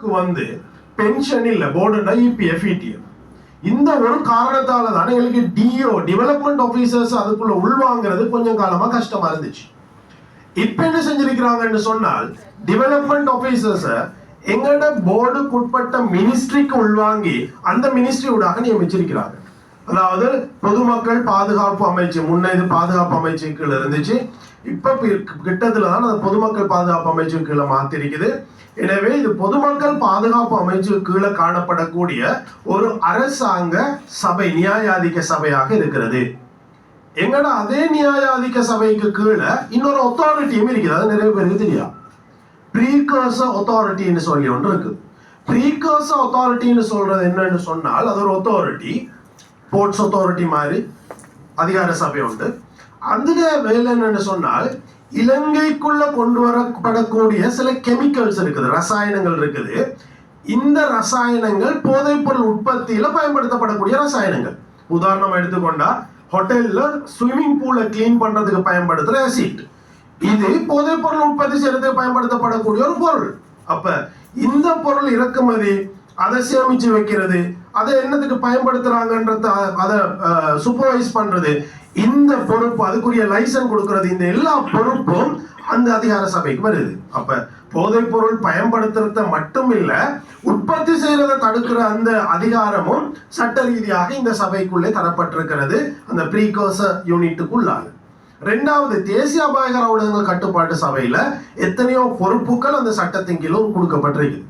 பெண்களுக்கு வந்து பென்ஷன் இல்ல போர்டுனா இபிஎஃப் இடிஎஃப் இந்த ஒரு காரணத்தால தான் எங்களுக்கு டிஓ டெவலப்மெண்ட் ஆஃபீஸர்ஸ் அதுக்குள்ள உள்வாங்கிறது கொஞ்சம் காலமா கஷ்டமா இருந்துச்சு. இப்ப என்ன செஞ்சிருக்கிறாங்கன்னு சொன்னால் டெவலப்மெண்ட் ஆபீசர்ஸ் எங்களோட போர்டுக்கு உட்பட்ட மினிஸ்ட்ரிக்கு உள்வாங்கி அந்த மினிஸ்ட்ரி ஊடாக நியமிச்சிருக்கிறாங்க. அதாவது பொதுமக்கள் பாதுகாப்பு அமைச்சு முன்ன இது பாதுகாப்பு அமைச்சின் கீழே இருந்துச்சு. இப்ப பி- கிட்டத்துல தான் அது பொதுமக்கள் பாதுகாப்பு அமைச்சின் கீழே மாத்திருக்குது. எனவே இது பொதுமக்கள் பாதுகாப்பு அமைச்சு கீழே காணப்படக்கூடிய ஒரு அரசாங்க சபை நியாயாதிக்க சபையாக இருக்கிறது. எங்கட அதே நியாயாதிக்க சபைக்கு கீழே இன்னொரு அத்தாரிட்டியும் இருக்குது. அது நிறைய பேருக்கு தெரியும் ப்ரீகர்ஸ் அத்தாரிட்டின்னு சொல்லி ஒன்று இருக்குது ப்ரீகர்ஸ் அத்தாரிட்டின்னு சொல்றது என்னன்னு சொன்னால் அது ஒரு அத்தாரிட்டி போர்ட்ஸ் அத்தாரிட்டி மாதிரி அதிகார சபை உண்டு. அதுல வேலை என்னன்னு சொன்னால் இலங்கைக்குள்ள கொண்டு வரப்படக்கூடிய சில கெமிக்கல்ஸ் இருக்குது ரசாயனங்கள் இருக்குது. இந்த ரசாயனங்கள் போதைப்பொருள் உற்பத்தியில பயன்படுத்தப்படக்கூடிய ரசாயனங்கள். உதாரணம் எடுத்துக்கொண்டா ஹோட்டல்ல ஸ்விம்மிங் பூலை க்ளீன் பண்றதுக்கு பயன்படுத்துற ஆசிட் இது போதைப்பொருள் உற்பத்தி செய்யறதுக்கு பயன்படுத்தப்படக்கூடிய ஒரு பொருள். அப்ப இந்த பொருள் இறக்குமதி அதை சேமிச்சு வைக்கிறது அதை என்னத்துக்கு பயன்படுத்துறாங்கன்றத அதை சூப்பர்வைஸ் பண்றது. இந்த பொறுப்பு அதுக்குரிய லைசன்ஸ் கொடுக்கறது இந்த எல்லா பொறுப்பும் அந்த அதிகார சபைக்கு வருது. அப்ப போதைப் பொருள் பயன்படுத்துறத மட்டும் இல்ல உற்பத்தி செய்யறதை தடுக்கிற அந்த அதிகாரமும் சட்ட ரீதியாக இந்த சபைக்குள்ளே தரப்பட்டிருக்கிறது. அந்த ப்ரீகோசர் யூனிட்டுக்குள்ளாக ரெண்டாவது தேசிய அபாயகர ஊடகங்கள் கட்டுப்பாட்டு சபையில எத்தனையோ பொறுப்புகள் அந்த சட்டத்தின் கீழும் கொடுக்கப்பட்டிருக்கு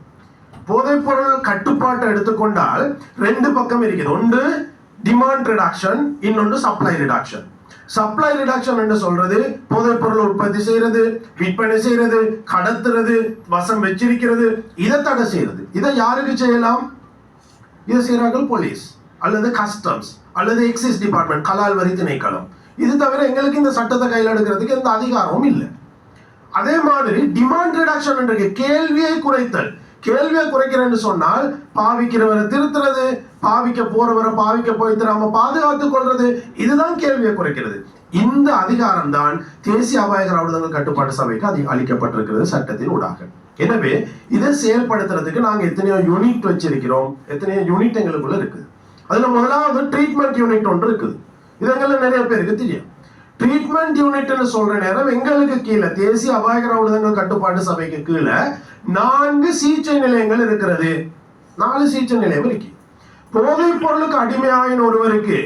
போதைப்பொருள் கட்டுப்பாட்டை எடுத்துக்கொண்டால் ரெண்டு பக்கம் இருக்குது. ஒன்று டிமாண்ட் ரிடாக்ஷன் இன்னொன்று சப்ளை ரிடாக்ஷன் சப்ளை ரிடாக்ஷன் என்று சொல்றது போதைப் பொருள் உற்பத்தி செய்யறது விற்பனை செய்யறது கடத்துறது வசம் வச்சிருக்கிறது இதை தடை செய்யறது இதை யாருக்கு செய்யலாம்? இதை செய்கிறார்கள் போலீஸ் அல்லது கஸ்டம்ஸ் அல்லது எக்ஸைஸ் டிபார்ட்மெண்ட் கலால் வரி திணைக்களம். இது தவிர எங்களுக்கு இந்த சட்டத்தை கையில் எடுக்கிறதுக்கு எந்த அதிகாரமும் இல்லை. அதே மாதிரி டிமாண்ட் ரிடாக்ஷன் என்ற கேள்வியை குறைத்தல். கேள்வியை குறைக்கிறேன்னு சொன்னால் பாவிக்கிறவரை திருத்துறது பாவிக்க போறவரை பாவிக்க போய் தராம பாதுகாத்துக் கொள்றது இதுதான் கேள்வியை குறைக்கிறது. இந்த அதிகாரம் தான் தேசிய அபாயகர ஆவணங்கள் கட்டுப்பாட்டு சபைக்கு அது அளிக்கப்பட்டிருக்கிறது சட்டத்தின் ஊடாக. எனவே இதை செயல்படுத்துறதுக்கு நாங்கள் எத்தனையோ யூனிட் வச்சிருக்கிறோம். எத்தனையோ யூனிட் எங்களுக்குள்ள இருக்குது. அதுல முதலாவது ட்ரீட்மெண்ட் யூனிட் ஒன்று இருக்குது. இது நிறைய பேருக்கு தெரியும். ட்ரீட்மெண்ட் யூனிட்னு சொல்ற நேரம் எங்களுக்கு கீழே தேசிய அபாயகர ஊடகங்கள் கட்டுப்பாட்டு சபைக்கு கீழே நான்கு சிகிச்சை நிலையங்கள் இருக்கிறது. நாலு சிகிச்சை நிலையம் இருக்கு. போதைப் பொருளுக்கு அடிமையாயின் ஒருவருக்கு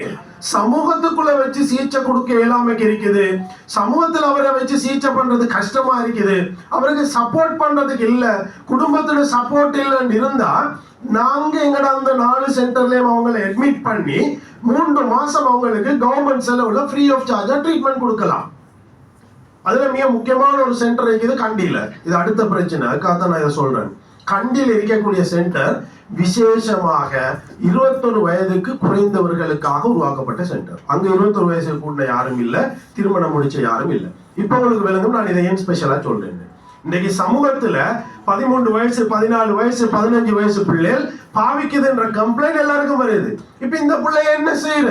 சமூகத்துக்குள்ள வச்சு சிகிச்சை கொடுக்க இயலாமைக்கு இருக்குது. சமூகத்தில் அவரை வச்சு சிகிச்சை பண்றது கஷ்டமா இருக்குது. அவருக்கு சப்போர்ட் பண்றதுக்கு இல்லை. குடும்பத்தோட சப்போர்ட் இல்லைன்னு இருந்தா நாங்க எங்கட அந்த நாலு சென்டர்லயும் அவங்களை அட்மிட் பண்ணி மூன்று மாசம் அவங்களுக்கு கவர்மெண்ட் செலவுல ஃப்ரீ ஆஃப் சார்ஜா ட்ரீட்மெண்ட் கொடுக்கலாம். அதுல மிக முக்கியமான ஒரு சென்டர் இருக்குது கண்டியில. இது அடுத்த பிரச்சனை. அதுக்காக தான் நான் இதை சொல்றேன். கண்டியில் இருக்கக்கூடிய சென்டர் விசேஷமாக இருபத்தொரு வயதுக்கு குறைந்தவர்களுக்காக உருவாக்கப்பட்ட சென்டர் அங்க இருபத்தொரு வயசு கூட யாரும் இல்லை திருமணம் முடிச்ச யாரும் இல்லை. இப்ப உங்களுக்கு விளங்கும் நான் இதை ஏன் ஸ்பெஷலா சொல்றேன். இன்னைக்கு சமூகத்துல பதிமூன்று வயசு பதினாலு வயசு பதினஞ்சு வயசு பிள்ளைகள் பாவிக்குதுன்ற கம்ப்ளைண்ட் எல்லாருக்கும் வருது. இப்ப இந்த பிள்ளைய என்ன செய்யற?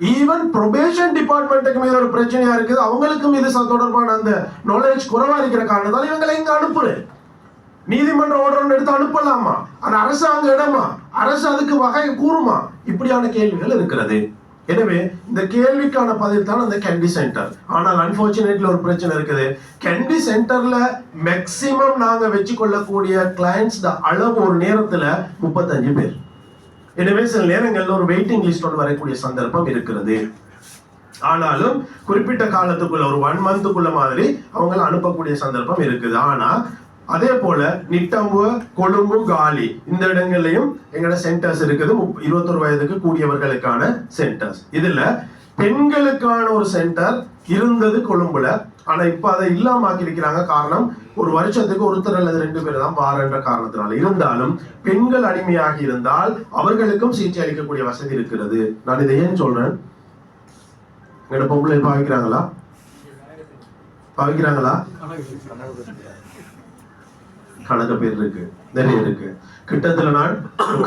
ஈவன் ப்ரொபேஷன் டிபார்ட்மெண்ட்டுக்கு மீது ஒரு பிரச்சனையா இருக்குது. அவங்களுக்கும் இது தொடர்பான அந்த நாலேஜ் குறைவா இருக்கிற காரணத்தால் இவங்களை இங்க அனுப்புறேன். நீதிமன்ற ஆர்டர் எடுத்து அனுப்பலாமா? அது அரசாங்க இடமா? அரசு அதுக்கு வகை கூறுமா? இப்படியான கேள்விகள் இருக்கிறது. எனவே இந்த கேள்விக்கான பதில் தான் அந்த கேண்டி சென்டர் ஆனால் அன்பார்ச்சுனேட்ல ஒரு பிரச்சனை இருக்குது. கேண்டி சென்டர்ல மேக்சிமம் நாங்க வச்சு கொள்ளக்கூடிய கிளைண்ட்ஸ் அளவு ஒரு நேரத்துல முப்பத்தஞ்சு பேர். எனவே சில நேரங்கள்ல ஒரு வெயிட்டிங் லிஸ்டோடு வரக்கூடிய சந்தர்ப்பம் இருக்கிறது. ஆனாலும் குறிப்பிட்ட காலத்துக்குள்ள ஒரு ஒன் மந்த்துக்குள்ள மாதிரி அவங்கள அனுப்பக்கூடிய சந்தர்ப்பம் இருக்குது. ஆனா அதே போல நிட்டம்பு கொழும்பு காலி. இந்த இடங்கள்லயும் எங்களோட சென்டர்ஸ் இருக்குது. இருபத்தொரு வயதுக்கு கூடியவர்களுக்கான சென்டர்ஸ் இதுல பெண்களுக்கான ஒரு சென்டர் இருந்தது கொழும்புல. ஆனா இப்ப அதை இல்லாம ஆக்கியிருக்கிறாங்க காரணம் ஒரு வருஷத்துக்கு ஒருத்தர் அல்லது ரெண்டு பேர் தான் வாரன்ற காரணத்தினால. இருந்தாலும் பெண்கள் அடிமையாக இருந்தால் அவர்களுக்கும் சிகிச்சை அளிக்கக்கூடிய வசதி இருக்கிறது. நான் இதை ஏன் சொல்றேன்? எங்களோட பொம்பளை பாவிக்கிறாங்களா? பாவிக்கிறாங்களா? கணக்கு பேர் இருக்கு. நிறைய இருக்கு. கிட்டத்தட்ட நான்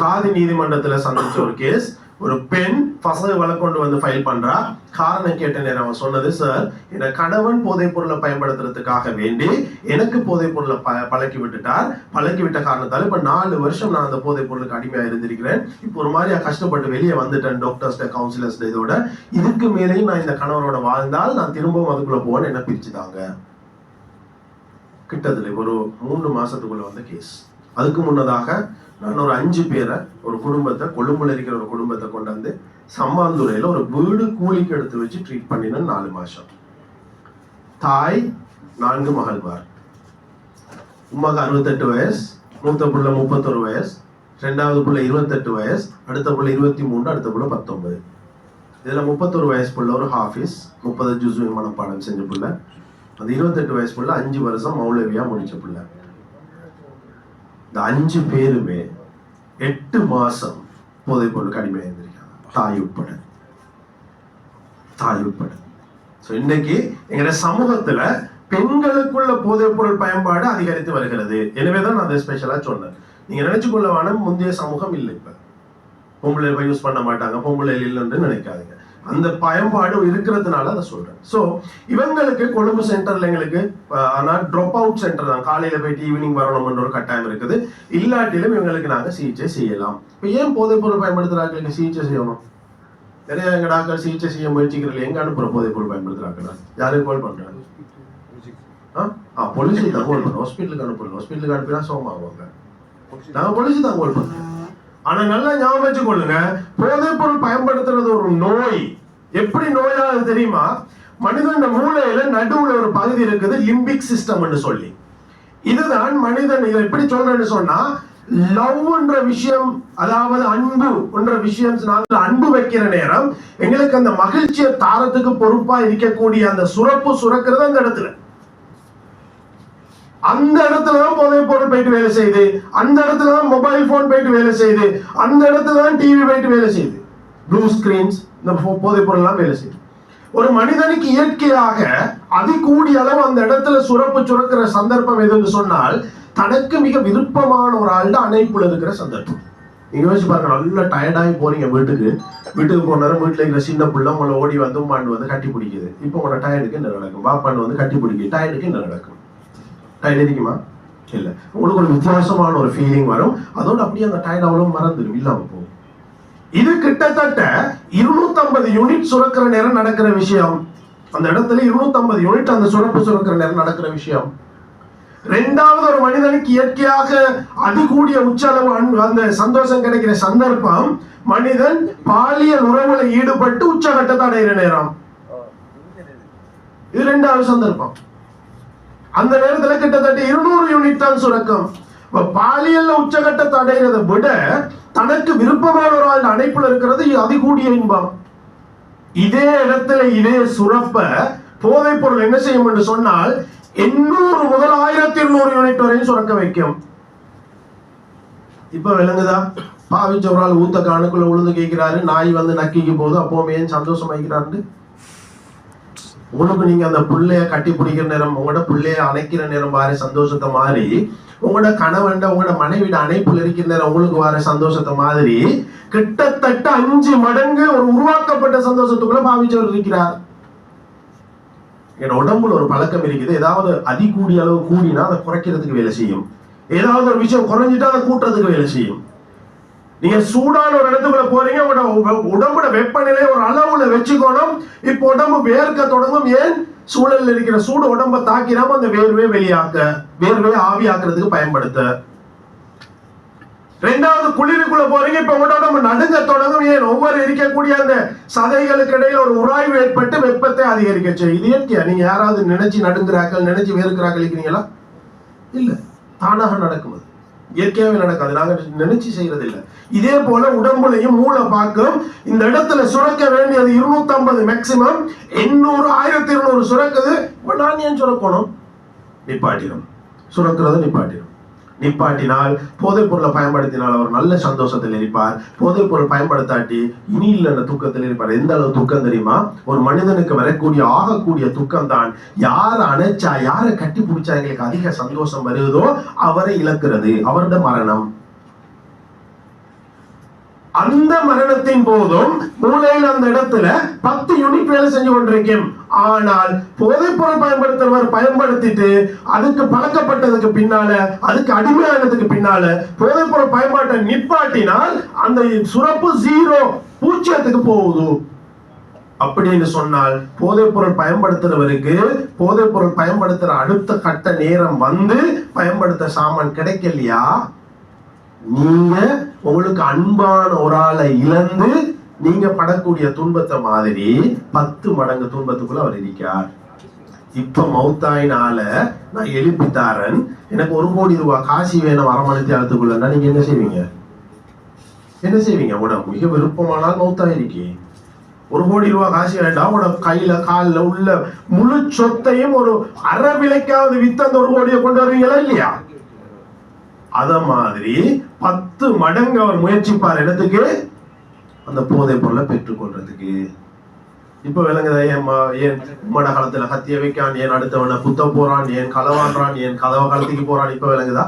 காதி நீதிமன்றத்துல சந்திச்ச ஒரு கேஸ் ஒரு பெண் பசங்க வழக்கொண்டு வந்து ஃபைல் பண்றா. காரணம் கேட்ட நேரம் அவன் சொன்னது சார் என் கணவன் போதைப் பொருளை பயன்படுத்துறதுக்காக வேண்டி எனக்கு போதைப் பொருளை ப பழக்கி விட்டுட்டார். பழக்கி விட்ட காரணத்தால இப்ப நாலு வருஷம் நான் அந்த போதைப் பொருளுக்கு அடிமையா இருந்திருக்கிறேன். இப்போ ஒரு மாதிரியா கஷ்டப்பட்டு வெளியே வந்துட்டேன் டாக்டர்ஸ்ட கவுன்சிலர்ஸ் இதோட. இதுக்கு மேலேயும் நான் இந்த கணவரோட வாழ்ந்தால் நான் திரும்பவும் அதுக்குள்ள போவேன் என்ன பிரிச்சுதாங்க கிட்டதில்லை. ஒரு மூணு மாசத்துக்குள்ள வந்த கேஸ் அதுக்கு முன்னதாக நான் ஒரு அஞ்சு பேரை ஒரு குடும்பத்தை கொழும்புல இருக்கிற ஒரு குடும்பத்தை கொண்டாந்து சம்மாந்துறையில ஒரு வீடு கூலிக்கு எடுத்து வச்சு ட்ரீட் பண்ணினேன் நாலு மாசம். தாய் நான்கு மகள்வார் உமாக்கு அறுபத்தெட்டு வயசு மூத்த புள்ள முப்பத்தொரு வயசு ரெண்டாவது புள்ள இருபத்தெட்டு வயசு அடுத்த புள்ள இருபத்தி மூணு அடுத்த புள்ள பத்தொன்பது. இதுல முப்பத்தொரு வயசு புள்ள ஒரு ஹாஃபீஸ் முப்பது ஜூஸ் மனப்பாடம் செஞ்ச புள்ள அந்த இருபத்தெட்டு வயசு பிள்ளை அஞ்சு வருஷம் மௌலவியா முடிச்ச பிள்ளை. இந்த அஞ்சு பேருமே எட்டு மாசம் போதை பொருள் அடிமையாக இருந்திருக்காங்க. தாய் உட்பட. தாய் உட்பட. ஸோ இன்னைக்கு எங்களுடைய சமூகத்துல பெண்களுக்குள்ள போதைப் பொருள் பயன்பாடு அதிகரித்து வருகிறது. எனவே தான் நான் அதை ஸ்பெஷலா சொன்னேன். நீங்க நினைச்சு கொள்ள வேணும் முந்தைய சமூகம் இல்லை இப்ப. பொம்பளை யூஸ் பண்ண மாட்டாங்க பொம்பளை இல்லைன்னு நினைக்காதீங்க. அந்த பயன்பாடு இருக்கிறதுனால அதை சொல்றேன். ஸோ இவங்களுக்கு கொழும்பு சென்டர்ல எங்களுக்கு ஆனால் ட்ராப் அவுட் சென்டர் தான். காலையில போயிட்டு ஈவினிங் வரணும்ன்ற ஒரு கட்டாயம் இருக்குது. இல்லாட்டிலும் இவங்களுக்கு நாங்கள் சிகிச்சை செய்யலாம். இப்போ ஏன் போதைப் பொருள் பயன்படுத்துறாங்களுக்கு சிகிச்சை செய்யணும். நிறைய எங்க டாக்டர் சிகிச்சை செய்ய முயற்சிக்கிறீங்க எங்க அனுப்புற போதைப் பொருள் பயன்படுத்துறாங்க கால் பண்றாங்க ஆ? போலீஸ் தான் கால் பண்ணுறோம் ஹாஸ்பிட்டலுக்கு அனுப்புறோம். ஹாஸ்பிட்டலுக்கு அனுப்பினா சோமாவாங்க. நாங்க போலீஸ் தான் கால் பண்றோம். ஆனா நல்லா ஞாபகம் வச்சுக்கொள்ளுங்க. போதைப் பொருள் பயன்படுத்துறது ஒரு நோய். எப்படி நோயானது தெரியுமா? மனிதன் மூளையில நடுவுல ஒரு பகுதி இருக்குது லிம்பிக் சிஸ்டம்னு சொல்லி. இதுதான் மனிதன் இதை எப்படி சொல்றேன்னு சொன்னா லவ்ன்ற விஷயம் அதாவது அன்பு என்ற விஷயம் நாங்கள் அன்பு வைக்கிற நேரம் எங்களுக்கு அந்த மகிழ்ச்சியை தாரத்துக்கு பொறுப்பா இருக்கக்கூடிய அந்த சுரப்பு சுரக்கிறது அந்த இடத்துல. அந்த இடத்துல தான் போதை போட்டு போயிட்டு வேலை செய்யுது. அந்த இடத்துல தான் மொபைல் போன் போயிட்டு வேலை செய்யுது. அந்த இடத்துல தான் டிவி போயிட்டு வேலை செய்யுது. ப்ளூ ஸ்கிரீன்ஸ் இந்த போதை பொருள்லாம் வேலை செய்யுது. ஒரு மனிதனுக்கு இயற்கையாக அது கூடிய அளவு அந்த இடத்துல சுரப்பு சுரக்கிற சந்தர்ப்பம் எதுன்னு சொன்னால் தனக்கு மிக விருப்பமான ஒரு ஆள்கிட்ட அணைப்புல இருக்கிற சந்தர்ப்பம். நீங்க யோசிச்சு பாருங்க நல்லா டயர்டாகி போறீங்க வீட்டுக்கு. வீட்டுக்கு போனாலும் வீட்டுல இருக்கிற சின்ன பிள்ளை உங்களை ஓடி வந்து மாண்டு வந்து கட்டி பிடிக்குது. இப்போ உங்களோட டயர்டுக்கு என்ன நடக்கும்? பாப்பாண்டு வந்து கட்டி பிடிக்குது. டயர்டுக்கு என்ன நடக்கும்? டயர்ட் இருக்குமா இல்லை. உங்களுக்கு ஒரு வித்தியாசமான ஒரு ஃபீலிங் வரும். அதோட அப்படியே அந்த டயர்ட் அவ்வளோ மறந்துடும் இல்லாமல் போகும் இது கிட்டத்தட்ட 250 யூனிட் சுரக்கிற நேரம் நடக்கிற விஷயம். அந்த இடத்துல 250 யூனிட் அந்த சுரப்பு சுரக்கிற நேரம் நடக்கிற விஷயம். ரெண்டாவது ஒரு மனிதனுக்கு இயற்கையாக அதிகூடிய உச்சளவு அந்த சந்தோஷம் கிடைக்கிற சந்தர்ப்பம் மனிதன் பாலியல் உறவுல ஈடுபட்டு உச்சகட்டத்தை அடைகிற நேரம். இது ரெண்டாவது சந்தர்ப்பம். அந்த நேரத்துல கிட்டத்தட்ட இருநூறு யூனிட் தான் சுரக்கம். பாலியல்ல உச்சகட்டத்தை அடைகிறத விட தனக்கு விருப்பமான ஒரு ஆள் அணைப்புல இருக்கிறது அதிகூடிய இன்பம். இதே இடத்துல இதே சுரப்ப போதைப் பொருள் என்ன செய்யும் என்று சொன்னால் எண்ணூறு முதல் ஆயிரத்தி இருநூறு யூனிட் வரையும் சுரக்க வைக்கும். இப்ப விளங்குதா? பாவிச்சவரால் ஊத்த காணுக்குள்ள உழுந்து கேட்கிறாரு நாய் வந்து நக்கிக்கு போகுது அப்போ சந்தோஷம் வைக்கிறாரு உங்களுக்கு நீங்க அந்த புள்ளைய கட்டி பிடிக்கிற நேரம் உங்களோட பிள்ளைய அணைக்கிற நேரம் வார சந்தோஷத்தை மாதிரி உங்களோட கணவன் உங்களோட மனைவிட அணைப்புல இருக்கிற நேரம் உங்களுக்கு வார சந்தோஷத்தை மாதிரி கிட்டத்தட்ட அஞ்சு மடங்கு ஒரு உருவாக்கப்பட்ட சந்தோஷத்துக்குள்ள பாவிச்சவர் இருக்கிறார். என் உடம்புல ஒரு பழக்கம் இருக்குது. ஏதாவது அதி கூடிய அளவு கூடினா அதை குறைக்கிறதுக்கு வேலை செய்யும். ஏதாவது ஒரு விஷயம் குறைஞ்சிட்டா அதை கூட்டுறதுக்கு வேலை செய்யும். நீங்க சூடான ஒரு இடத்துக்குள்ள போறீங்க உங்களோட உ- உடம்போட வெப்பநிலை ஒரு அளவுல வச்சுக்கணும். இப்போ உடம்பு வேர்க்க தொடங்கும். ஏன்? சூழல்ல இருக்கிற சூடு உடம்ப தாக்கிடாம அந்த வேர்வை வெளியாக்க வேர்வை ஆவியாக்குறதுக்கு பயன்படுத்த. ரெண்டாவது குளிருக்குள்ள போறீங்க இப்ப உங்களோட உடம்பு நடுங்க தொடங்கும். ஏன்? ஒவ்வொரு இருக்கக்கூடிய அந்த சதைகளுக்கு இடையில ஒரு உராய்வு ஏற்பட்டு வெப்பத்தை அதிகரிக்க செய்யும். இது இயற்கையா நீங்க யாராவது நினைச்சு நடுங்கிறாக்கள் நினைச்சு வேறுக்கிறாக்கள் இருக்கிறீங்களா? இல்ல. தானாக நடக்கும் இயற்கையாகவே நடக்காது. நாங்கள் நினைச்சு செய்யறது இல்லை இதே போல உடம்புலையும் மூளை பார்க்கும் இந்த இடத்துல சுரக்க வேண்டியது 250 ஐம்பது மேக்சிமம் எண்ணூறு ஆயிரத்தி இருநூறு சுரக்குது. இப்ப நான் ஏன் சுரக்கணும்? நிப்பாட்டிடும் சுரக்கிறத நிப்பாட்டிடும் நிப்பாட்டினால் போதைப் பொருளை பயன்படுத்தினால் அவர் நல்ல சந்தோஷத்தில் இருப்பார். போதைப் பொருள் பயன்படுத்தாட்டி இனி இல்லைன்ற துக்கத்தில் இருப்பார். எந்த அளவு துக்கம் தெரியுமா? ஒரு மனிதனுக்கு வரக்கூடிய ஆகக்கூடிய துக்கம் தான் யாரை அணைச்சா யாரை கட்டி பிடிச்சா எங்களுக்கு அதிக சந்தோஷம் வருவதோ அவரை இழக்கிறது. அவரோட மரணம். அந்த மரணத்தின் போதும் மூளையில் அந்த இடத்துல பத்து யூனிட் வேலை செஞ்சு கொண்டிருக்கும். ஆனால் போதைப்பொருள் பயன்படுத்துறவர் பயன்படுத்திட்டு அதுக்கு பழக்கப்பட்டதுக்கு பின்னால அதுக்கு அடிமையானதுக்கு பின்னால போதைப்பொருள் பயன்பாட்டை நிப்பாட்டினால் அந்த சுரப்பு ஜீரோ பூச்சியத்துக்கு போகுது. அப்படின்னு சொன்னால் போதைப்பொருள் பயன்படுத்துறவருக்கு போதைப்பொருள் பயன்படுத்துற அடுத்த கட்ட நேரம் வந்து பயன்படுத்த சாமான் கிடைக்கலையா? நீங்க உங்களுக்கு அன்பான ஒரு ஆளை இழந்து நீங்க படக்கூடிய துன்பத்தை மாதிரி பத்து மடங்கு துன்பத்துக்குள்ள அவர் இருக்கார் இப்ப மௌத்தாயினால நான் எழுப்பித்தாரன். எனக்கு ஒரு கோடி ரூபாய் காசி வேணும் அரமணத்தி ஆழத்துக்குள்ளன்னா நீங்க என்ன செய்வீங்க? என்ன செய்வீங்க? உனக்கு மிக விருப்பமானால் மௌத்தாயிருக்கே. ஒரு கோடி ரூபாய் காசு வேண்டாம். உனக்கு கையில காலில் உள்ள முழு சொத்தையும் ஒரு அரை விலைக்காவது வித்து அந்த ஒரு கோடியை கொண்டு வருவீங்களா இல்லையா? அத மாதிரி பத்து மடங்கு அவர் முயற்சிப்பார் இடத்துக்கு அந்த போதை பொருளை பெற்றுக்கொள்றதுக்கு. இப்ப விளங்குதா ஏன் ஏன் உம்மட காலத்துல கத்திய வைக்கான் ஏன் அடுத்தவனை குத்த போறான் ஏன் களவாடுறான் ஏன் கதவை காலத்துக்கு போறான் இப்ப விளங்குதா?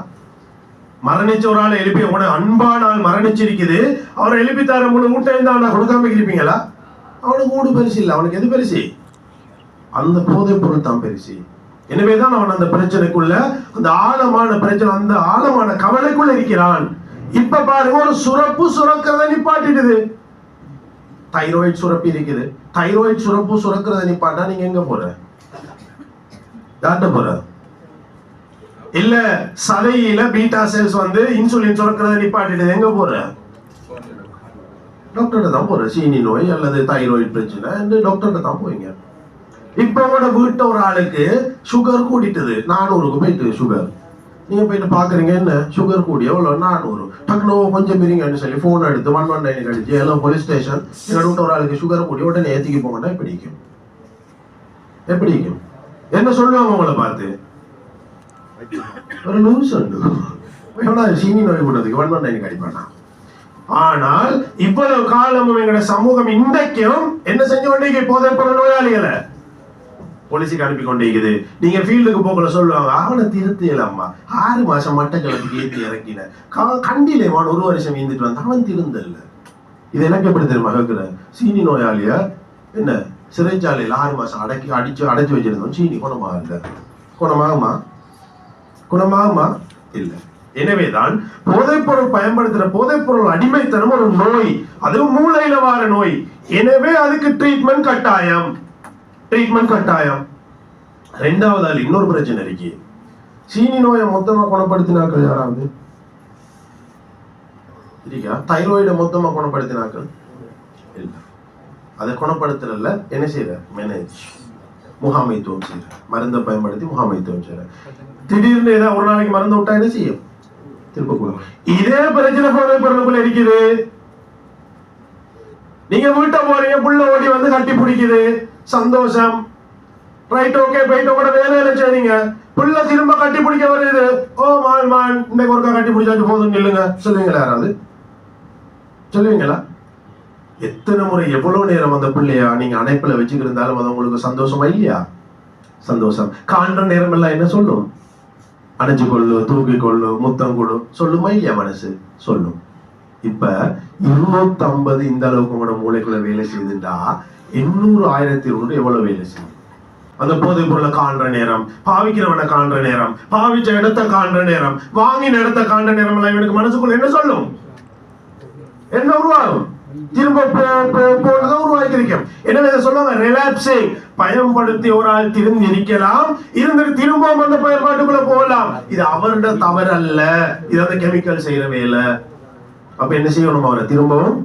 மரணிச்ச ஒரு ஆளை எழுப்பி உன அன்பான ஆள் மரணிச்சிருக்குது. அவரை எழுப்பி தர முழு ஊட்டையும் தான் நான் கொடுக்காம இருப்பீங்களா? அவனுக்கு ஊடு பெருசு இல்லை அவனுக்கு எது பெருசு? அந்த போதை பொருள் தான் பெருசு. எனவேதான் அவன் அந்த பிரச்சனைக்குள்ள அந்த ஆழமான பிரச்சனை அந்த ஆழமான கவலைக்குள்ள இருக்கிறான். இப்ப பாருங்க ஒரு சுரப்பு சுரக்கிறத நிப்பாட்டிடுது தைராய்டு சுரப்பி இருக்குது. தைராய்டு சுரப்பு சுரக்கிறத நிப்பாட்டா நீங்க எங்க போற? டாக்டர் போற? இல்ல சதையில பீட்டா செல்ஸ் வந்து இன்சுலின் சுரக்கிறத நிப்பாட்டிடுது எங்க போற? டாக்டர்கிட்ட தான் போற. சீனி நோய் அல்லது தைராய்டு பிரச்சனை. டாக்டர்கிட்ட தான் போவீங்க. இப்போ கூட வீட்டை ஒரு ஆளுக்கு சுகர் கூடிட்டுது. நானூறுக்கு போயிட்டு சுகர் நீங்கள் போயிட்டு பார்க்குறீங்க என்ன? சுகர் கூடி எவ்வளோ? நானூறு. டக்குனு கொஞ்சம் பிரிங்கன்னு சொல்லி ஃபோன் எடுத்து ஒன் ஒன் நைன் அடிச்சு எல்லாம் போலீஸ் ஸ்டேஷன் எங்கள் ஒரு ஆளுக்கு சுகர் கூடி உடனே ஏற்றிக்கு போங்கன்னா பிடிக்கும் எப்படிக்கும் என்ன சொல்லுவாங்க உங்களை பார்த்து? ஒரு நிமிஷம் உண்டு. எவ்வளோ சீனி நோய் கூடதுக்கு ஒன் ஒன் நைன் அடிப்பானா? ஆனால் இவ்வளவு காலமும் எங்களோட சமூகம் இன்றைக்கும் என்ன செஞ்சு கொண்டிருக்க? போதை பொருள் நோயாளிகளை. போலீஸுக்கு அனுப்பி கொண்டிருக்குது நீங்க ஃபீல்டுக்கு போகல சொல்லுவாங்க அவனை திருத்தியலம்மா ஆறு மாசம் மட்டக்களப்புக்கு ஏற்றி இறக்கின. கா- கண்டிலே அவன் ஒரு வருஷம் இருந்துட்டு வந்தான். அவன் திருந்தல்ல. இது எனக்கு எப்படி தெரியுமா கேட்கிற சீனி நோயாளிய? என்ன? சிறைச்சாலையில் ஆறு மாசம் அடக்கி அடிச்சு அடைச்சு வச்சிருந்தோம் சீனி குணமாகல குணமாகுமா குணமாகுமா இல்லை. எனவேதான் போதைப்பொருள் பயன்படுத்துற போதைப்பொருள் அடிமைத்தனம் ஒரு நோய். அதுவும் மூளையில வார நோய். எனவே அதுக்கு ட்ரீட்மெண்ட் கட்டாயம். ட்ரீட்மெண்ட் கட்டாயம். ரெண்டாவது ஆள் இன்னொரு பிரச்சனை இருக்கு. சீனி நோயை மொத்தமா குணப்படுத்தினாக்கள் யாராவது? இருக்கா? தைராய்டை மொத்தமா குணப்படுத்தினாக்கள் இல்லை. அதை குணப்படுத்துறதுல என்ன செய்யற மேனேஜ் முகாமைத்துவம் செய்யற மருந்தை பயன்படுத்தி முகாமைத்துவம் செய்யற திடீர்னு ஏதாவது ஒரு நாளைக்கு மருந்து விட்டா என்ன செய்யும்? திரும்ப கூட இதே பிரச்சனை போதை பொருளுக்குள்ள இருக்குது நீங்க வீட்டை போறீங்க புள்ள ஓடி வந்து கட்டி பிடிக்குது. சந்தோஷம். ரைட் ஓகே போயிட்டு கூட வேலையில செய்றீங்க புள்ள திரும்ப கட்டி பிடிக்க வருது. ஓ மான் மான். இன்னைக்கு ஒருக்கா கட்டி பிடிச்சாச்சு போதும் நில்லுங்க. சொல்லுவீங்களா யாராவது? சொல்லுவீங்களா? எத்தனை முறை எவ்வளவு நேரம் அந்த பிள்ளையா நீங்க அணைப்புல வச்சுக்கிருந்தாலும் அது உங்களுக்கு சந்தோஷமா இல்லையா? சந்தோஷம். காண்ற நேரம் எல்லாம் என்ன சொல்லும்? அணைச்சு கொள்ளு தூக்கி கொள்ளு முத்தம் கொடு. சொல்லுமா இல்லையா மனசு? சொல்லும். இப்ப இருநூத்தி ஐம்பது இந்த அளவுக்கு உங்களோட மூளைக்குள்ள வேலை செய்துட்டா எண்ணூறு ஆயிரத்தி இருநூறு எவ்வளவு வேலை செய்யும்? அந்த போதைப் பொருளை காண்ற நேரம் பாவிக்கிறவனை காண்ற நேரம் பாவிச்ச இடத்த காண்ற நேரம் வாங்கின இடத்த காண்ற நேரம் எல்லாம் இவனுக்கு மனசுக்குள்ள என்ன சொல்லும்? என்ன உருவாகும்? திரும்ப போ போ போனதான் உருவாக்கியிருக்கேன். எனவே சொல்லுவாங்க? ரிலாப்சிங் பயன்படுத்தி ஒரு ஆள் திரும்பி இருக்கலாம் இருந்துட்டு திரும்பவும் அந்த பயன்பாட்டுக்குள்ள போகலாம். இது அவரோட தவறு அல்ல இது அந்த கெமிக்கல் செய்யற வேலை. அப்ப என்ன செய்யணும் அவரை? திரும்பவும்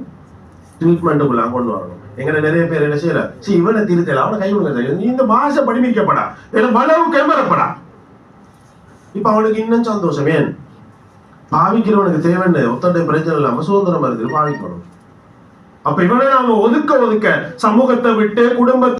ட்ரீட்மெண்ட்டுக்குள்ள கொண்டு வரணும். எங்க நிறைய பேர் என்ன செய்யற சரி இவனை திருத்தல அவனை கை விடுங்க நீ இந்த மாசம் படிமிக்கப்படா. இல்லை மனவு கேமரப்படா இப்ப அவனுக்கு இன்னும் சந்தோஷம். ஏன்? பாவிக்கிறவனுக்கு தேவைன்னு ஒத்தண்டை பிரச்சனை இல்லாம சுதந்திரமா இருக்குது பாவிக்கணும். அப்ப இவனை நாம ஒதுக்க ஒதுக்க சமூகத்தை விட்டு குடும்பத்தை